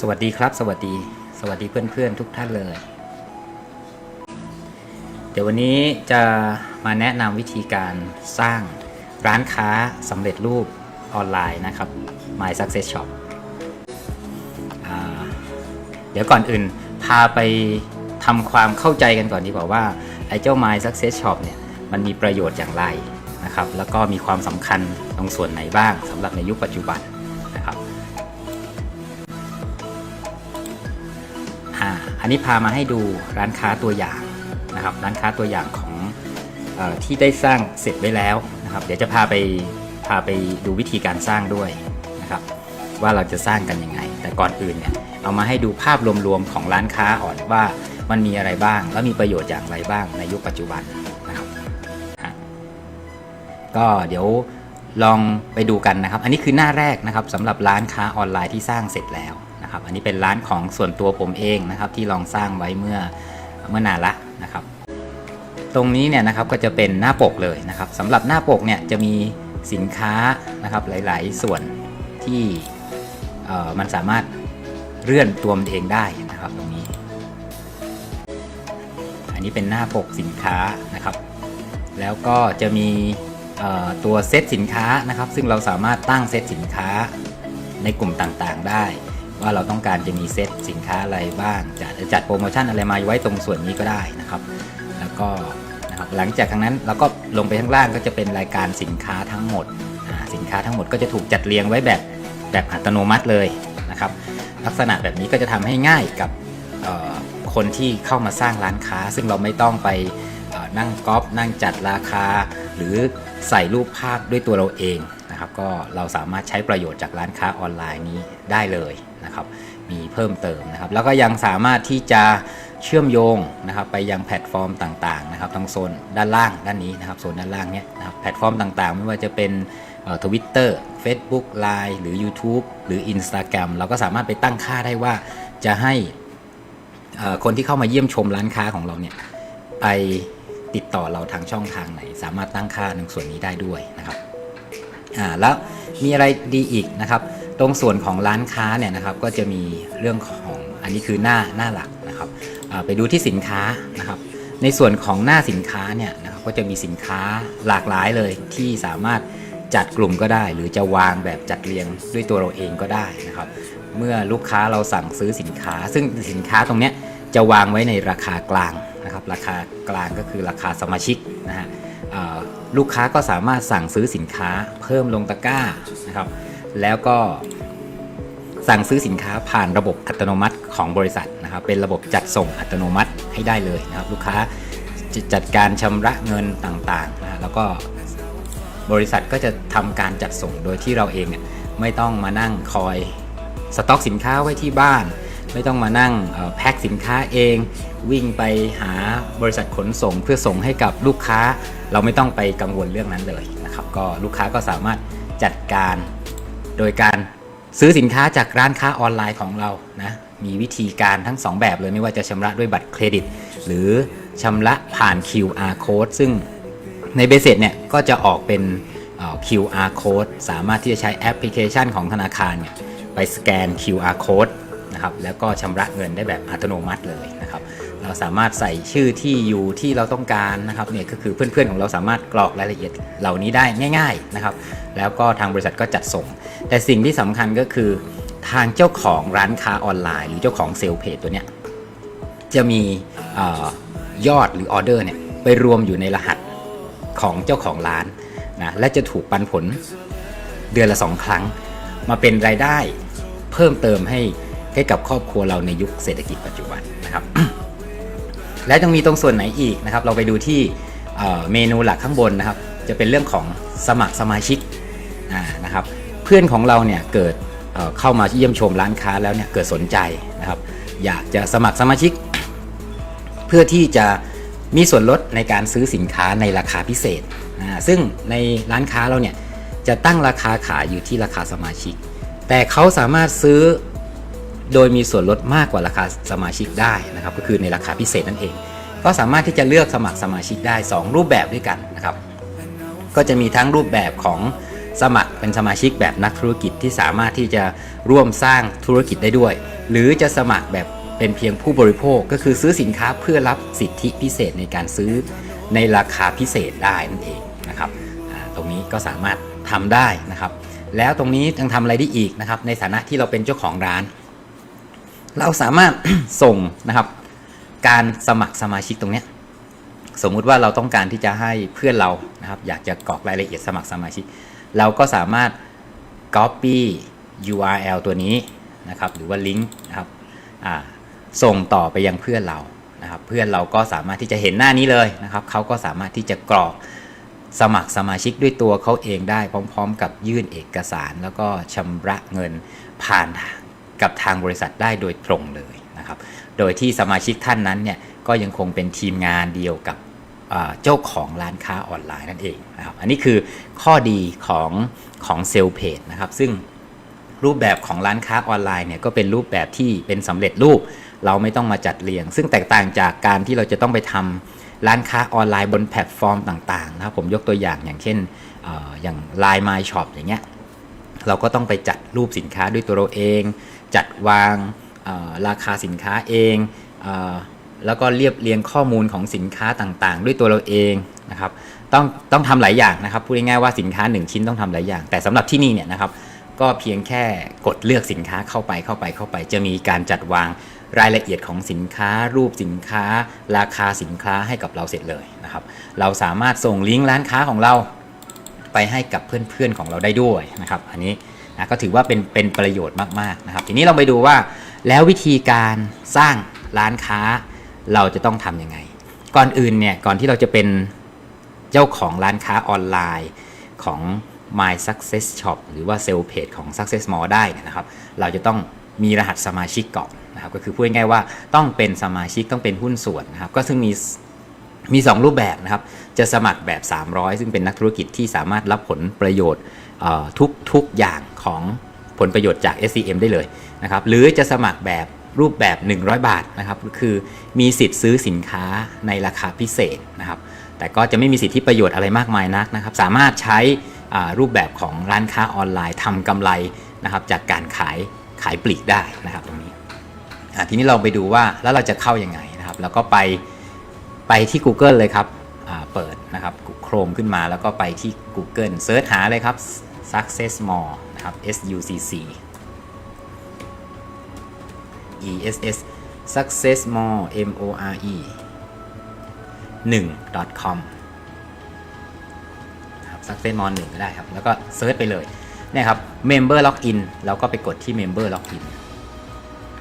สวัสดีครับ สวัสดี สวัสดีเพื่อนๆทุกท่านเลย เดี๋ยววันนี้จะมาแนะนำวิธีการสร้างร้านค้าสำเร็จรูปออนไลน์นะครับ My Success Shop เดี๋ยวก่อนอื่นพาไปทำความเข้าใจกันก่อนดีกว่าว่า ไอ้เจ้า My Success Shop เนี่ยมันมีประโยชน์อย่างไรนะครับ แล้วก็มีความสำคัญตรงส่วนไหนบ้างสำหรับในยุคปัจจุบัน อันนี้พามาให้ดูร้านค้าตัวอย่างนะครับ ร้านค้าตัวอย่างของออที่ได้สร้างเสร็จไว้แล้วนะครับ เดี๋ยวจะพาไปพาไปดูวิธีการสร้างด้วยนะครับ ว่าเราจะสร้างกันยังไง แต่ก่อนอื่นเนี่ยเอามาให้ดูภาพรวมๆของร้านค้าอ่อนว่ามันมีอะไรบ้าง แล้วมีประโยชน์อย่างไรบ้างในยุคปัจจุบันนะครับก็เดี๋ยวลองไปดูกันนะครับ อันนี้คือหน้าแรกนะครับสำหรับร้านค้าออนไลน์ที่สร้างเสร็จแล้ว นะครับ อันนี้เป็นร้านของส่วนตัวผมเองนะครับ ที่ลองสร้างไว้เมื่อเมื่อนานละนะครับ ตรงนี้เนี่ยนะครับก็จะเป็นหน้าปกเลยนะครับสำหรับหน้าปกเนี่ยจะมีสินค้านะครับหลาย ๆ ส่วนที่เออมันสามารถเลื่อนตัวมันเองได้นะครับตรงนี้ อันนี้เป็นหน้าปกสินค้านะครับ แล้วก็จะมีตัวเซตสินค้านะครับ ซึ่งเราสามารถตั้งเซตสินค้าในกลุ่มต่างๆได้ ว่าเราต้องการจะมีเซตสินค้าอะไรบ้างจะจัดโปรโมชั่นอะไรมาไว้ตรงส่วนนี้ก็ได้นะครับ แล้วก็นะครับหลังจากนั้นเราก็ลงไปข้างล่างก็จะเป็นรายการสินค้าทั้งหมดสินค้าทั้งหมดก็จะถูกจัดเรียงไว้แบบแบบอัตโนมัติเลยนะครับ ลักษณะแบบนี้ก็จะทำให้ง่ายกับคนที่เข้ามาสร้างร้านค้า ซึ่งเราไม่ต้องไปนั่งก๊อปนั่งจัดราคา หรือใส่รูปภาพด้วยตัวเราเองนะครับ ก็เราสามารถใช้ประโยชน์จากร้านค้าออนไลน์นี้ได้เลยนะครับมีเพิ่มเติมนะครับแล้วก็ยังสามารถที่จะเชื่อมโยงนะครับไปยังแพลตฟอร์มต่างๆนะครับทั้งโซนด้านล่างด้านนี้นะครับโซนด้านล่างเนี้ยนะครับแพลตฟอร์มต่างๆ ไม่ว่าจะเป็นทวิตเตอร์เฟซบุ๊กไลน์หรือ YouTube หรือ Instagram เราก็สามารถไปตั้งค่าได้ว่าจะให้คนที่เข้ามาเยี่ยมชมร้านค้าของเราเนี่ยไปติดต่อเราทางช่องทางไหน สามารถตั้งค่าในส่วนนี้ได้ด้วยนะครับอ่าแล้วมีอะไรดีอีกนะครับ ตรงส่วนของร้านค้าเนี่ยนะครับก็จะมีเรื่องของอันนี้คือหน้าหน้าหลักนะครับไปดูที่สินค้านะครับ ในส่วนของหน้าสินค้าเนี่ยนะครับก็จะมีสินค้าหลากหลายเลยที่สามารถจัดกลุ่มก็ได้ หรือจะวางแบบจัดเรียงด้วยตัวเราเองก็ได้นะครับ เมื่อลูกค้าเราสั่งซื้อสินค้า ซึ่งสินค้าตรงนี้จะวางไว้ในราคากลางนะครับ ราคากลางก็คือราคาสมาชิกนะฮะลูกค้าก็สามารถสั่งซื้อสินค้าเพิ่มลงตะกร้านะครับ แล้วก็สั่งซื้อสินค้าผ่านระบบอัตโนมัติของบริษัทนะครับ เป็นระบบจัดส่งอัตโนมัติให้ได้เลยนะครับ ลูกค้าจ,จัดการชำระเงินต่างๆนะแล้วก็บริษัทก็จะทำการจัดส่งโดยที่เราเองเนี่ยไม่ต้องมานั่งคอยสต็อกสินค้าไว้ที่บ้าน ไม่ต้องมานั่งแพ็คสินค้าเอง วิ่งไปหาบริษัทขนส่งเพื่อส่งให้กับลูกค้า เราไม่ต้องไปกังวลเรื่องนั้นเลยนะครับ ก็ลูกค้าก็สามารถจัดการ โดยการซื้อสินค้าจากร้านค้าออนไลน์ของเรานะมีวิธีการทั้ง 2 แบบเลยไม่ว่าจะชำระด้วยบัตรเครดิต หรือชำระผ่าน QR code ซึ่งในเบสเซ็ตเนี่ยก็จะออกเป็น QR code สามารถที่จะใช้แอปพลิเคชันของธนาคารเนี่ยไปสแกน QR code นะครับแล้วก็ชำระเงินได้แบบอัตโนมัติเลยนะครับ เราสามารถใส่ชื่อที่อยู่ที่เราต้องการนะครับเนี่ยก็คือเพื่อนๆของเราสามารถกรอกรายละเอียดเหล่านี้ได้ง่าย ๆนะครับ แล้วก็ทางบริษัทก็จัดส่ง แต่สิ่งที่สำคัญก็คือทางเจ้าของร้านค้าออนไลน์ หรือเจ้าของเซลล์เพจตัวเนี้ยจะมีออยอดหรือออเดอร์เนี่ยไปรวมอยู่ในรหัสของเจ้าของร้านนะและจะถูกปันผลเดือนละสองครั้ง มาเป็นรายได้เพิ่มเติมให้ให้กับครอบครัวเราในยุคเศรษฐกิจปัจจุบันนะครับ และต้องมีตรงส่วนไหนอีกนะครับ เราไปดูที่เมนูหลักข้างบนนะครับ จะเป็นเรื่องของสมัครสมาชิกนะครับ เพื่อนของเราเนี่ยเกิดเเข้ามาเยี่ยมชมร้านค้าแล้วเนี่ยเกิดสนใจนะครับ อยากจะสมัครสมาชิก เพื่อที่จะมีส่วนลดในการซื้อสินค้าในราคาพิเศษอ่าซึ่งในร้านค้าเราเนี่ยจะตั้งราคาขายอยู่ที่ราคาสมาชิก แต่เขาสามารถซื้อ โดยมีส่วนลดมากกว่าราคาสมาชิกได้นะครับ ก็คือในราคาพิเศษนั่นเอง ก็สามารถที่จะเลือกสมัครสมาชิกได้ 2 รูปแบบด้วยกันนะครับ ก็จะมีทั้งรูปแบบของสมัครเป็นสมาชิกแบบนักธุรกิจที่สามารถที่จะร่วมสร้างธุรกิจได้ด้วย หรือจะสมัครแบบเป็นเพียงผู้บริโภคก็คือซื้อสินค้าเพื่อรับสิทธิพิเศษในการซื้อในราคาพิเศษได้นั่นเองนะครับตรงนี้ก็สามารถทำได้นะครับ แล้วตรงนี้ยังทำอะไรได้อีกนะครับ ในฐานะที่เราเป็นเจ้าของร้าน เราสามารถส่งนะครับการสมัครสมาชิกตรงเนี้ยสมมุติว่าเราต้องการที่จะให้เพื่อนเรานะครับ อยากจะกรอกรายละเอียดสมัครสมาชิก เราก็สามารถ copy URL ตัวนี้นะครับ หรือว่าลิงก์นะครับส่งต่อไปยังเพื่อนเรานะครับ เพื่อนเราก็สามารถที่จะเห็นหน้านี้เลยนะครับเขาก็สามารถที่จะกรอกสมัครสมาชิกด้วยตัวเขาเองได้พร้อม ๆ กับยื่นเอกสาร แล้วก็ชำระเงินผ่าน กับทางบริษัทได้โดยตรงเลยนะครับ โดยที่สมาชิกท่านนั้นเนี่ยก็ยังคงเป็นทีมงานเดียวกับเจ้าของร้านค้าออนไลน์นั่นเองนะครับ อันนี้คือข้อดีของของเซลล์เพจนะครับ ซึ่งรูปแบบของร้านค้าออนไลน์เนี่ยก็เป็นรูปแบบที่เป็นสำเร็จรูป เราไม่ต้องมาจัดเรียง ซึ่งแตกต่างจากการที่เราจะต้องไปทำร้านค้าออนไลน์บนแพลตฟอร์มต่างๆนะครับผมยกตัวอย่างอย่างเช่นอออย่าง Line My Shop อย่างเงี้ยเราก็ต้องไปจัดรูปสินค้าด้วยตัวเราเอง จัดวางราคาสินค้าเองเออแล้วก็เรียบเรียงข้อมูลของสินค้าต่างๆ ด้วยตัวเราเองนะครับ ต้องต้องทำหลายอย่างนะครับพูดง่ายๆว่าสินค้า 1 ชิ้นต้องทำหลายอย่าง แต่สำหรับที่นี่เนี่ยนะครับ ก็เพียงแค่กดเลือกสินค้าเข้าไปเข้าไปเข้าไป จะมีการจัดวางรายละเอียดของสินค้า รูปสินค้า ราคาสินค้าให้กับเราเสร็จเลยนะครับ เราสามารถส่งลิงก์ร้านค้าของเราไปให้กับเพื่อนๆของเราได้ด้วยนะครับ อันนี้ นะก็ถือว่าเป็นเป็นประโยชน์มากๆนะครับ ทีนี้เราไปดูว่าแล้ววิธีการสร้างร้านค้าเราจะต้องทำยังไง ก่อนอื่นเนี่ยก่อนที่เราจะเป็นเจ้าของร้านค้าออนไลน์ของ My Success Shop หรือว่าเซลล์เพจของ Success Mall ได้นะครับ เราจะต้องมีรหัสสมาชิกก่อนนะครับ ก็คือพูดง่ายๆว่าต้องเป็นสมาชิกต้องเป็นหุ้นส่วนนะครับ ก็ซึ่งมีมี 2 รูปแบบนะครับ จะสมัครแบบ 300 ซึ่งเป็นนักธุรกิจที่สามารถรับผลประโยชน์ ทุกทุกอย่างของผลประโยชน์จาก SCM ได้เลยนะครับหรือจะสมัครแบบรูปแบบ 100 บาทนะครับคือมีสิทธิ์ซื้อสินค้าในราคาพิเศษนะครับแต่ก็จะไม่มีสิทธิประโยชน์อะไรมากมายนักนะครับสามารถใช้รูปแบบของร้านค้าออนไลน์ทำกำไรนะครับจากการขายขายปลีกได้นะครับตรงนี้ทีนี้เราไปดูว่าแล้วเราจะเข้ายังไงนะครับแล้วก็ไปไปที่ Google เลยครับเปิดนะครับ โครมขึ้นมา แล้วก็ไปที่ Google เซิร์ชหาเลยครับ Success More นะครับ S U C C E S S Success More M O R E 1 com ครับ Success More 1 ก็ได้ครับ แล้วก็เซิร์ชไปเลยเนี่ยครับ Member Login แล้วก็ไปกดที่ Member Login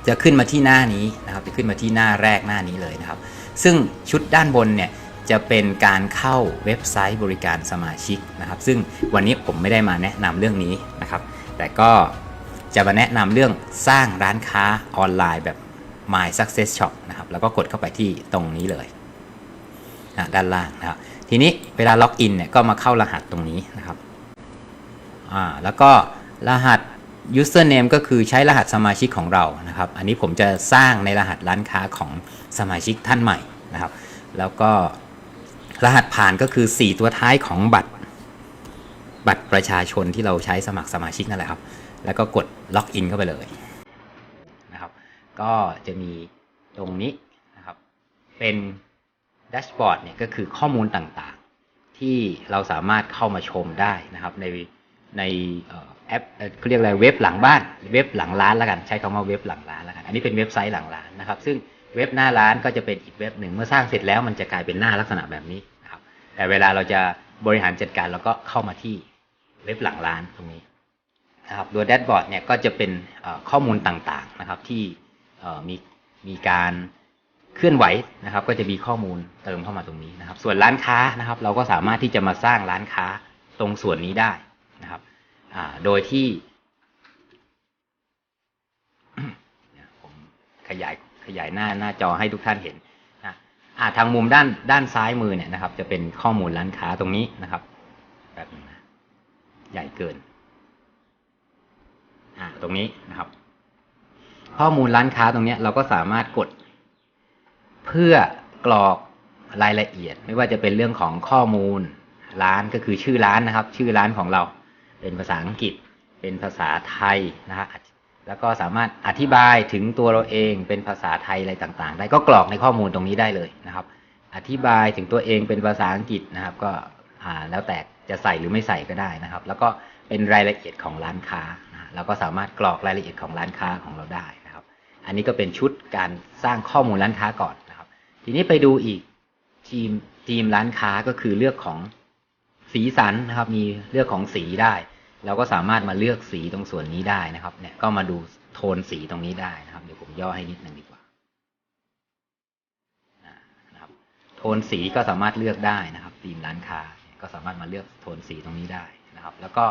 จะขึ้นมาที่หน้านี้นะครับ จะขึ้นมาที่หน้าแรกหน้านี้เลยนะครับ ซึ่งชุดด้านบนเนี่ย จะเป็นการเข้าเว็บไซต์บริการสมาชิกนะครับ ซึ่งวันนี้ผมไม่ได้มาแนะนำเรื่องนี้นะครับ แต่ก็จะมาแนะนำเรื่องสร้างร้านค้าออนไลน์แบบ My Success Shop นะครับ แล้วก็กดเข้าไปที่ตรงนี้เลยนะด้านล่างนะครับ ทีนี้เวลาล็อกอินเนี่ยก็มาเข้ารหัสตรงนี้นะครับอ่าแล้วก็รหัส username ก็คือใช้รหัสสมาชิกของเรานะครับ อันนี้ผมจะสร้างในรหัสร้านค้าของสมาชิกท่านใหม่นะครับ แล้วก็ รหัสผ่านก็คือ 4 ตัวท้ายของบัตร บัตรประชาชนที่เราใช้สมัครสมาชิกนั่นแหละครับ แล้วก็กดล็อกอินเข้าไปเลยนะครับ ก็จะมีตรงนี้นะครับ เป็นแดชบอร์ดเนี่ยก็คือข้อมูลต่างๆ ที่เราสามารถเข้ามาชมได้นะครับ ในในแอปเอ่อเขาเรียกอะไรเว็บหลังบ้าน เว็บหลังร้านแล้วกัน ใช้คำว่าเว็บหลังร้านแล้วกัน อันนี้เป็นเว็บไซต์หลังร้านนะครับ ซึ่ง เว็บหน้าร้านก็จะเป็นอีกเว็บหนึ่งเมื่อสร้างเสร็จแล้วมันจะกลายเป็นหน้าลักษณะแบบนี้นะครับ แต่เวลาเราจะบริหารจัดการเราก็เข้ามาที่เว็บหลังร้านตรงนี้นะครับตัวแดชบอร์ดเนี่ยก็จะเป็นข้อมูลต่างๆนะครับที่มีมีการเคลื่อนไหวนะครับ ก็จะมีข้อมูลเติมเข้ามาตรงนี้นะครับ ส่วนร้านค้านะครับ เราก็สามารถที่จะมาสร้างร้านค้าตรงส่วนนี้ได้นะครับโดยที่ผมขยาย ขยายหน้าหน้าจอให้ทุกท่านเห็นนะอ่าทางมุมด้านด้านซ้ายมือเนี่ยนะครับ จะเป็นข้อมูลร้านค้าตรงนี้นะครับแบบนึงนะใหญ่เกินอ่าตรงนี้นะครับ ข้อมูลร้านค้าตรงเนี้ยเราก็สามารถกด เพื่อกรอกรายละเอียด ไม่ว่าจะเป็นเรื่องของข้อมูลร้านก็คือชื่อร้านนะครับ ชื่อร้านของเรา เป็นภาษาอังกฤษ เป็นภาษาไทยนะฮะ แล้วก็สามารถอธิบายถึงตัวเราเองเป็นภาษาไทยอะไรต่าง ๆ ได้ก็กรอกในข้อมูลตรงนี้ได้เลยนะครับ อธิบายถึงตัวเองเป็นภาษาอังกฤษนะครับ ก็อ่าแล้วแต่จะใส่หรือไม่ใส่ก็ได้นะครับ แล้วก็เป็นรายละเอียดของร้านค้านะเราก็สามารถกรอกรายละเอียดของร้านค้าของเราได้นะครับ อันนี้ก็เป็นชุดการสร้างข้อมูลร้านค้าก่อนนะครับ ทีนี้ไปดูอีกทีมทีมร้านค้าก็คือเลือกของสีสันนะครับ มีเลือกของสีได้ เราก็สามารถมาเลือกสีตรงส่วนนี้ได้นะครับ เนี่ยก็มาดูโทนสีตรงนี้ได้นะครับ เดี๋ยวผมย่อให้นิดนึงดีกว่านะครับ โทนสีก็สามารถเลือกได้นะครับธีมร้านค้าก็สามารถมาเลือกโทนสีตรงนี้ได้นะครับ แล้วก็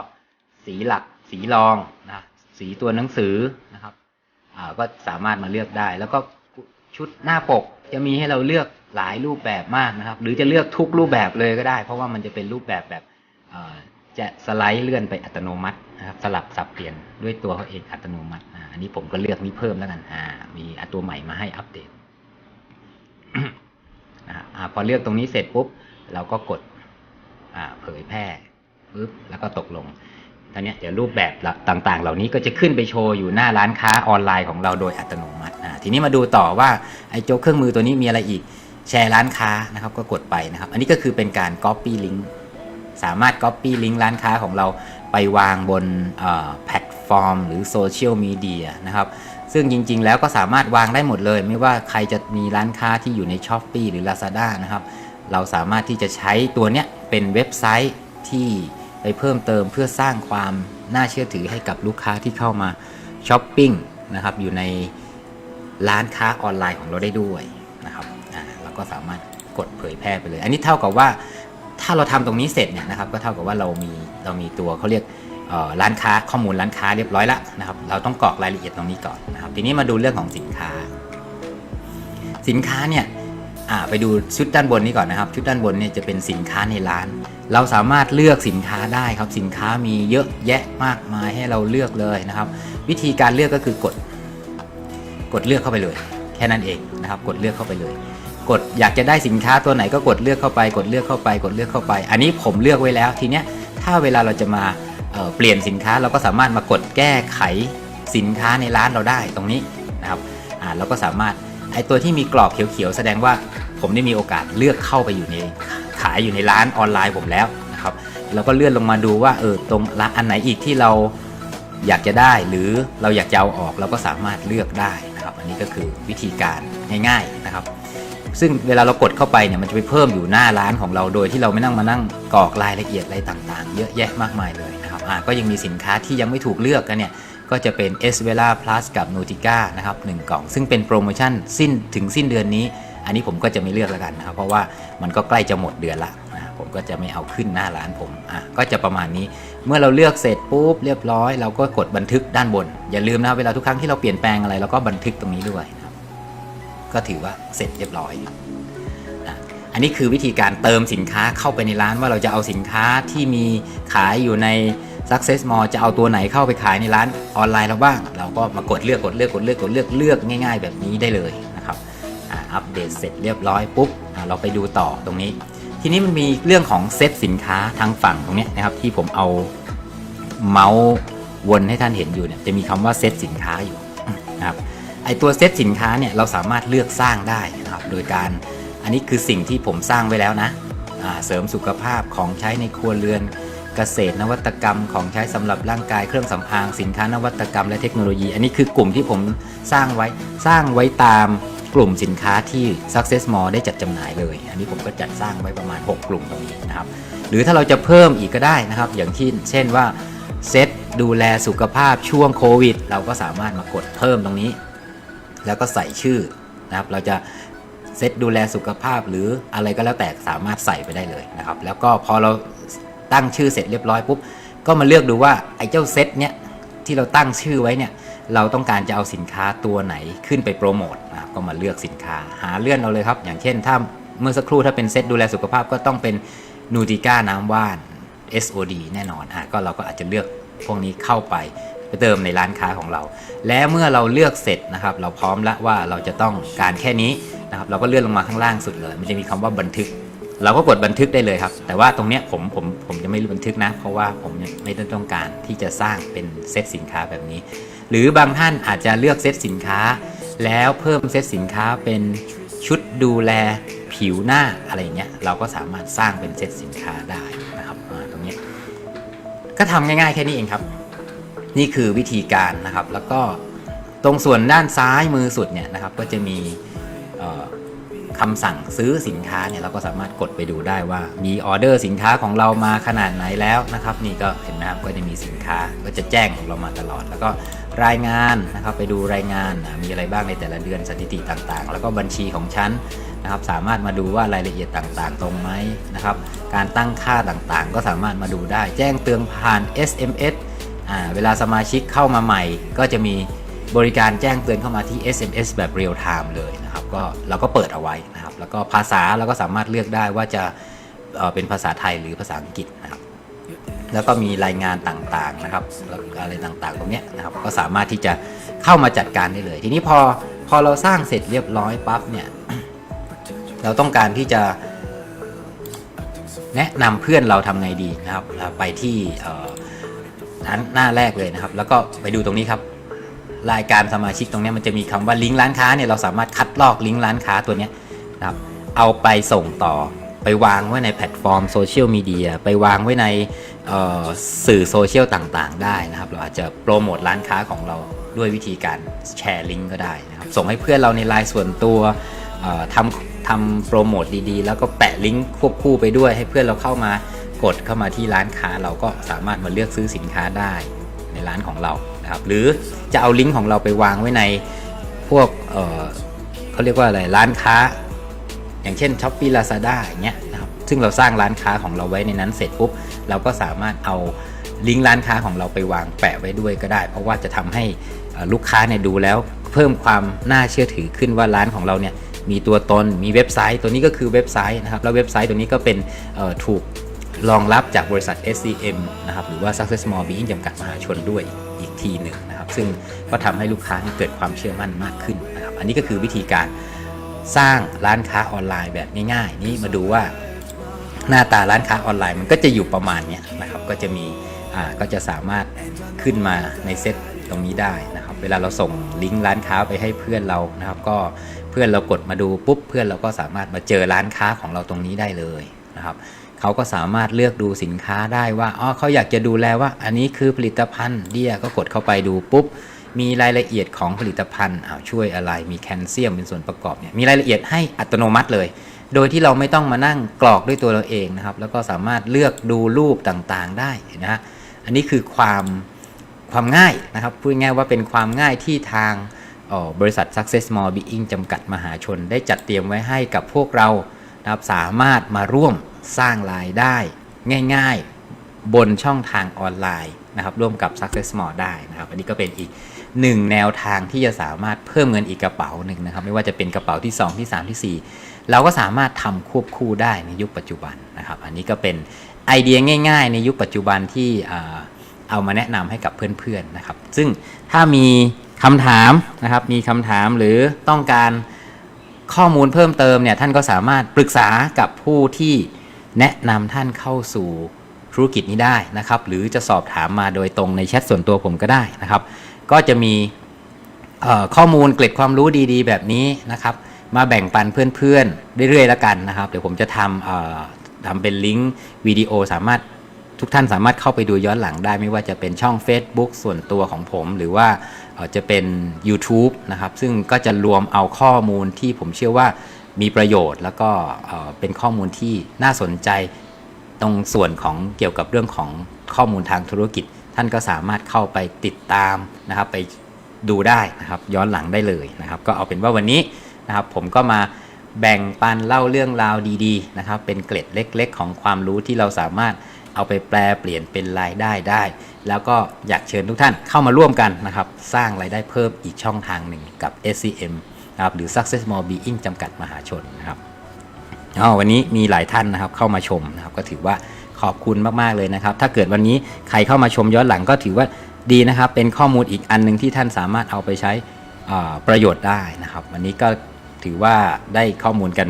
สีหลักสีรองนะสีตัวหนังสือนะครับอ่าก็สามารถมาเลือกได้ แล้วก็ชุดหน้าปกจะมีให้เราเลือกหลายรูปแบบมากนะครับ หรือจะเลือกทุกรูปแบบเลยก็ได้ เพราะว่ามันจะเป็นรูปแบบแบบอ่อ จะสไลด์เลื่อนไปอัตโนมัตินะครับสลับสับเปลี่ยนด้วยตัวเขาเองอัตโนมัติอันนี้ผมก็เลือกนี้เพิ่มแล้วกันมีตัวใหม่มาให้อัปเดตนะอพอเลือกตรงนี้เสร็จปุ๊บ เราก็กดเผยแพร่ปุ๊บแล้วก็ตกลงตอนนี้เดี๋ยวรูปแบบต่างๆ เหล่านี้ก็จะขึ้นไปโชว์อยู่หน้าร้านค้าออนไลน์ของเราโดยอัตโนมัติทีนี้มาดูต่อว่าไอ้โจ๊กเครื่องมือตัวนี้มีอะไรอีกแชร์ร้านค้านะครับก็กดไปนะครับ อันนี้ก็คือเป็นการ Copy Link สามารถ Copy Link ร้านค้าของเราไปวางบนแพลตฟอร์ม หรือโซเชียลมีเดียนะครับ ซึ่งจริงๆ แล้วก็สามารถวางได้หมดเลย ไม่ว่าใครจะมีร้านค้าที่อยู่ใน s h อ p e e หรือ Lazada นะครับ เราสามารถที่จะใช้ตัวเนี้ยเป็นเว็บไซต์ที่ไปเพิ่มเติมเพื่อสร้างความน่าเชื่อถือให้กับลูกค้าที่เข้ามาช้อปปิ้งนะครับอยู่ในร้านค้าออนไลน์ของเราได้ด้วยนะครับเราก็สามารถกดเผยแพร่ไปเลย อันนี้เท่ากับว่า ถ้าเราทำตรงนี้เสร็จเนี่ยนะครับก็เท่ากับว่าเรามีเรามีตัวเขาเรียกร้านค้าข้อมูลร้านค้าเรียบร้อยแล้วนะครับ เราต้องกรอกรายละเอียดตรงนี้ก่อนนะครับ ทีนี้มาดูเรื่องของสินค้า สินค้าเนี่ยไปดูชุดด้านบนนี้ก่อนนะครับ ชุดด้านบนเนี่ยจะเป็นสินค้าในร้าน เราสามารถเลือกสินค้าได้ครับ สินค้ามีเยอะแยะมากมายให้เราเลือกเลยนะครับ วิธีการเลือกก็คือกด กดเลือกเข้าไปเลย แค่นั้นเองนะครับ กดเลือกเข้าไปเลย กดอยากจะได้สินค้าตัวไหนก็กดเลือกเข้าไป กดเลือกเข้าไป กดเลือกเข้าไป อันนี้ผมเลือกไว้แล้วทีเนี้ยถ้าเวลาเราจะมาเเปลี่ยนสินค้าเราก็สามารถมากดแก้ไขสินค้าในร้านเราได้ตรงนี้นะครับอ่าเราก็สามารถไอตัวที่มีกรอบเขียวๆแสดงว่าผมได้มีโอกาสเลือกเข้าไปอยู่ในขายอยู่ในร้านออนไลน์ผมแล้วนะครับเราก็เลื่อนลงมาดูว่าเออตรงร้านอันไหนอีกที่เราอยากจะได้หรือเราอยากจะเอาออกเราก็สามารถเลือกได้นะครับ อันนี้ก็คือวิธีการง่าย ๆนะครับ ซึ่งเวลาเรากดเข้าไปเนี่ยมันจะไปเพิ่มอยู่หน้าร้านของเราโดยที่เราไม่นั่งมานั่งกรอกรายละเอียดอะไรต่างๆ เยอะแยะมากมายเลยนะครับอ่าก็ยังมีสินค้าที่ยังไม่ถูกเลือกกันเนี่ยก็จะเป็น s v e l a Plus กับ Nutica นะครับหนึ่งกล่อง ซึ่งเป็นโปรโมชั่นสิ้นถึงสิ้นเดือนนี้ อันนี้ผมก็จะไม่เลือกแล้วกันนะครับเพราะว่ามันก็ใกล้จะหมดเดือนละนะผมก็จะไม่เอาขึ้นหน้าร้านผมอะก็จะประมาณนี้เมื่อเราเลือกเสร็จปุ๊บเรียบร้อย เราก็กดบันทึกด้านบน อย่าลืมนะครับเวลาทุกครั้งที่เราเปลี่ยนแปลงอะไรเราก็บันทึกตรงนี้ด้วยนะ ก็ถือว่าเสร็จเรียบร้อยนะอันนี้คือวิธีการเติมสินค้าเข้าไปในร้านว่าเราจะเอาสินค้าที่มีขายอยู่ใน Success Mall จะเอาตัวไหนเข้าไปขายในร้านออนไลน์เราบ้าง เราก็มากดเลือกกดเลือกกดเลือกกดเลือกเลือกง่าย ๆ แบบนี้ได้เลยนะครับอัปเดตเสร็จเรียบร้อยปุ๊บเราไปดูต่อตรงนี้ ทีนี้มันมีเรื่องของเซตสินค้าทางฝั่งตรงนี้นะครับที่ผมเอาเมาส์วนให้ท่านเห็นอยู่เนี่ยจะมีคำว่าเซตสินค้าอยู่นะครับ ไอตัวเซตสินค้าเนี่ยเราสามารถเลือกสร้างได้นะครับโดยการอันนี้คือสิ่งที่ผมสร้างไว้แล้วนะเสริมสุขภาพของใช้ในครัวเรือนเกษตรนวัตกรรม ของใช้สำหรับร่างกายเครื่องสำอางสินค้านวัตกรรมและเทคโนโลยี อันนี้คือกลุ่มที่ผมสร้างไว้สร้างไว้ตามกลุ่มสินค้าที่ Success Mall ได้จัดจำหน่ายเลย อันนี้ผมก็จัดสร้างไว้ประมาณ 6 กลุ่มตรงนี้นะครับหรือถ้าเราจะเพิ่มอีกก็ได้นะครับ อย่างที่เช่นว่าเซตดูแลสุขภาพช่วงโควิด เราก็สามารถมากดเพิ่มตรงนี้ แล้วก็ใส่ชื่อนะครับ เราจะเซตดูแลสุขภาพหรืออะไรก็แล้วแต่สามารถใส่ไปได้เลยนะครับ แล้วก็พอเราตั้งชื่อเสร็จเรียบร้อยปุ๊บก็มาเลือกดูว่าไอ้เจ้าเซตเนี้ยที่เราตั้งชื่อไว้เนี่ยเราต้องการจะเอาสินค้าตัวไหนขึ้นไปโปรโมทนะครับก็มาเลือกสินค้าหาเลื่อนเอาเลยครับ อย่างเช่นถ้าเมื่อสักครู่ถ้าเป็นเซตดูแลสุขภาพก็ต้องเป็นนูติก้าน้ำว่าน SOD แน่นอนอะก็เราก็อาจจะเลือกพวกนี้เข้าไปไป เติมในร้านค้าของเรา และเมื่อเราเลือกเสร็จนะครับ เราพร้อมแล้วว่าเราจะต้องการแค่นี้นะครับ เราก็เลื่อนลงมาข้างล่างสุดเลย มันจะมีคำว่าบันทึก เราก็กดบันทึกได้เลยครับ แต่ว่าตรงเนี้ยผมผมผมจะไม่บันทึกนะ เพราะว่าผมไม่ได้ต้องการที่จะสร้างเป็นเซตสินค้าแบบนี้ หรือบางท่านอาจจะเลือกเซตสินค้า แล้วเพิ่มเซตสินค้าเป็นชุดดูแลผิวหน้าอะไรเงี้ยเราก็สามารถสร้างเป็นเซตสินค้าได้นะครับตรงนี้ก็ทำง่ายๆแค่นี้เองครับ นี่คือวิธีการนะครับ แล้วก็ตรงส่วนด้านซ้ายมือสุดเนี่ยนะครับ ก็จะมีคำสั่งซื้อสินค้าเนี่ยเราก็สามารถกดไปดูได้ว่ามีออเดอร์สินค้าของเรามาขนาดไหนแล้วนะครับ นี่ก็เห็นไหมครับก็จะมีสินค้าก็จะแจ้งของเรามาตลอด แล้วก็รายงานนะครับไปดูรายงานมีอะไรบ้างในแต่ละเดือนสถิติต่างๆ แล้วก็บัญชีของฉันนะครับ สามารถมาดูว่ารายละเอียดต่างๆ ตรงไหมนะครับ การตั้งค่าต่างๆ ก็สามารถมาดูได้แจ้งเตือนผ่าน SMS อ่า เวลาสมาชิกเข้ามาใหม่ ก็จะมีบริการแจ้งเตือนเข้ามาที่ SMS แบบเรียลไทม์เลยนะครับก็เราก็เปิดเอาไว้นะครับ แล้วก็ภาษาเราก็สามารถเลือกได้ว่าจะเอ่อเป็นภาษาไทยหรือภาษาอังกฤษนะครับ แล้วก็มีรายงานต่างๆนะครับอะไรต่างๆตรงนี้นะครับ ก็สามารถที่จะเข้ามาจัดการได้เลย ทีนี้พอพอเราสร้างเสร็จเรียบร้อยปั๊บเนี่ยเราต้องการที่จะแนะนำเพื่อนเราทำไงดีนะครับเราไปที่ หน้าหน้าแรกเลยนะครับ แล้วก็ไปดูตรงนี้ครับ รายการสมาชิกตรงนี้มันจะมีคำว่าลิงก์ร้านค้าเนี่ยเราสามารถคัดลอกลิงก์ร้านค้าตัวนี้นะครับ เอาไปส่งต่อไปวางไว้ในแพลตฟอร์มโซเชียลมีเดียไปวางไว้ในสื่อโซเชียลต่างๆ ได้นะครับ เราอาจจะโปรโมทร้านค้าของเราด้วยวิธีการแชร์ลิงก์ก็ได้นะครับ ส่งให้เพื่อนเราในไลน์ส่วนตัวทำทำโปรโมทดีๆ แล้วก็แปะลิงก์ควบคู่ไปด้วยให้เพื่อนเราเข้ามา กดเข้ามาที่ร้านค้าเราก็สามารถมาเลือกซื้อสินค้าได้ในร้านของเรานะครับ หรือจะเอาลิงก์ของเราไปวางไว้ในพวกเเขาเรียกว่าอะไรร้านค้า อย่างเช่น s h อ p e e Lazada อย่างเงี้ยนะครับซึ่งเราสร้างร้านค้าของเราไว้ในนั้นเสร็จปุ๊บเราก็สามารถเอาลิงก์ร้านค้าของเราไปวางแปะไว้ด้วยก็ได้ เพราะว่าจะทำให้ลูกค้าเนี่ยดูแล้วเพิ่มความน่าเชื่อถือขึ้นว่าร้านของเราเนี่ยมีตัวตนมีเว็บไซต์ตัวนี้ก็คือเว็บไซต์นะครับแล้วเว็บไซต์ตัวนี้ก็เป็นถูก รองรับจากบริษัท SCM นะครับหรือว่า Success Small Being จำกัดมหาชนด้วยอีกทีหนึ่งนะครับ ซึ่งก็ทำให้ลูกค้าเกิดความเชื่อมั่นมากขึ้นนะครับ อันนี้ก็คือวิธีการสร้างร้านค้าออนไลน์แบบง่ายๆ นี่มาดูว่าหน้าตาร้านค้าออนไลน์มันก็จะอยู่ประมาณนี้นะครับ ก็จะมีอ่าก็จะสามารถขึ้นมาในเซตตรงนี้ได้นะครับ เวลาเราส่งลิงก์ร้านค้าไปให้เพื่อนเรานะครับ ก็เพื่อนเรากดมาดูปุ๊บเพื่อนเราก็สามารถมาเจอร้านค้าของเราตรงนี้ได้เลยนะครับ เขาก็สามารถเลือกดูสินค้าได้ว่าอ๋อเขาอยากจะดูแลว่า อันนี้คือผลิตภัณฑ์เดียก็กดเข้าไปดูปุ๊บมีรายละเอียดของผลิตภัณฑ์อ้าวช่วยอะไรมีแคลเซียมเป็นส่วนประกอบเนี่ยมีรายละเอียดให้อัตโนมัติเลย โดยที่เราไม่ต้องมานั่งกรอกด้วยตัวเราเองนะครับแล้วก็สามารถเลือกดูรูปต่างๆได้นะฮะอันนี้คือความความง่ายนะครับพูดง่ายว่าเป็นความง่ายที่ทางออบริษัท Success Small Being จำกัดมหาชน ได้จัดเตรียมไว้ให้กับพวกเรานะครับสามารถมาร่วม สร้างรายได้ง่ายๆ บนช่องทางออนไลน์นะครับร่วมกับ Success Small ได้นะครับ อันนี้ก็เป็นอีกหนึ่งแนวทางที่จะสามารถเพิ่มเงินอีกกระเป๋าหนึ่งนะครับ ไม่ว่าจะเป็นกระเป๋าที่ 2 ที่ 3 ที่ 4 เราก็สามารถทำควบคู่ได้ในยุคปัจจุบันนะครับ อันนี้ก็เป็นไอเดียง่าย ๆ ในยุคปัจจุบันที่เอามาแนะนำให้กับเพื่อนๆนะครับ ซึ่งถ้ามีคำถามนะครับ มีคำถามหรือต้องการข้อมูลเพิ่มเติมเนี่ยท่านก็สามารถปรึกษากับผู้ที่ แนะนำท่านเข้าสู่ธุรกิจนี้ได้นะครับ หรือจะสอบถามมาโดยตรงในแชทส่วนตัวผมก็ได้นะครับ ก็จะมีข้อมูลเกร็ดความรู้ดีๆ แบบนี้นะครับ มาแบ่งปันเพื่อนๆ เรื่อยๆแล้วกันนะครับ เดี๋ยวผมจะทำทำเป็นลิงก์วิดีโอสามารถทุกท่านสามารถเข้าไปดูย้อนหลังได้ไม่ว่าจะเป็นช่อง Facebook ส่วนตัวของผม หรือว่าจะเป็น YouTube นะครับ ซึ่งก็จะรวมเอาข้อมูลที่ผมเชื่อว่า มีประโยชน์ แล้วก็เป็นข้อมูลที่น่าสนใจตรงส่วนของเกี่ยวกับเรื่องของข้อมูลทางธุรกิจ ท่านก็สามารถเข้าไปติดตามนะครับ ไปดูได้นะครับ ย้อนหลังได้เลยนะครับ ก็เอาเป็นว่าวันนี้นะครับ ผมก็มาแบ่งปันเล่าเรื่องราวดีๆนะครับ เป็นเกร็ดเล็ก ๆ ของความรู้ที่เราสามารถเอาไปแปลเปลี่ยนเป็นรายได้ได้ แล้วก็อยากเชิญทุกท่านเข้ามาร่วมกันนะครับ สร้างรายได้เพิ่มอีกช่องทางหนึ่งกับ SCM นะครับหรือ Success Mall Being จำกัดมหาชนนะครับวันนี้มีหลายท่านนะครับเข้ามาชมนะครับก็ถือว่าขอบคุณมากๆเลยนะครับ ถ้าเกิดวันนี้ใครเข้ามาชมย้อนหลังก็ถือว่าดีนะครับ เป็นข้อมูลอีกอันหนึ่งที่ท่านสามารถเอาไปใช้ประโยชน์ได้นะครับ วันนี้ก็ถือว่าได้ข้อมูลกัน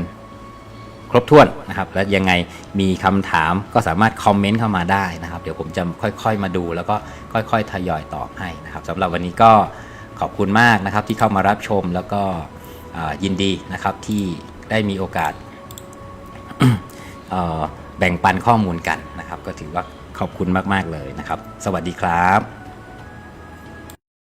ครบถ้วนนะครับ และยังไงมีคำถามก็สามารถคอมเมนต์เข้ามาได้นะครับ เดี๋ยวผมจะค่อยๆมาดู แล้วก็ค่อยๆทยอยตอบให้นะครับสำหรับวันนี้ก็ขอบคุณมากนะครับที่เข้ามารับชมแล้วก็ ยินดีนะครับที่ได้มีโอกาสแบ่งปันข้อมูลกันนะครับ ก็ถือว่าขอบคุณมาก ๆ เลยนะครับ สวัสดีครับ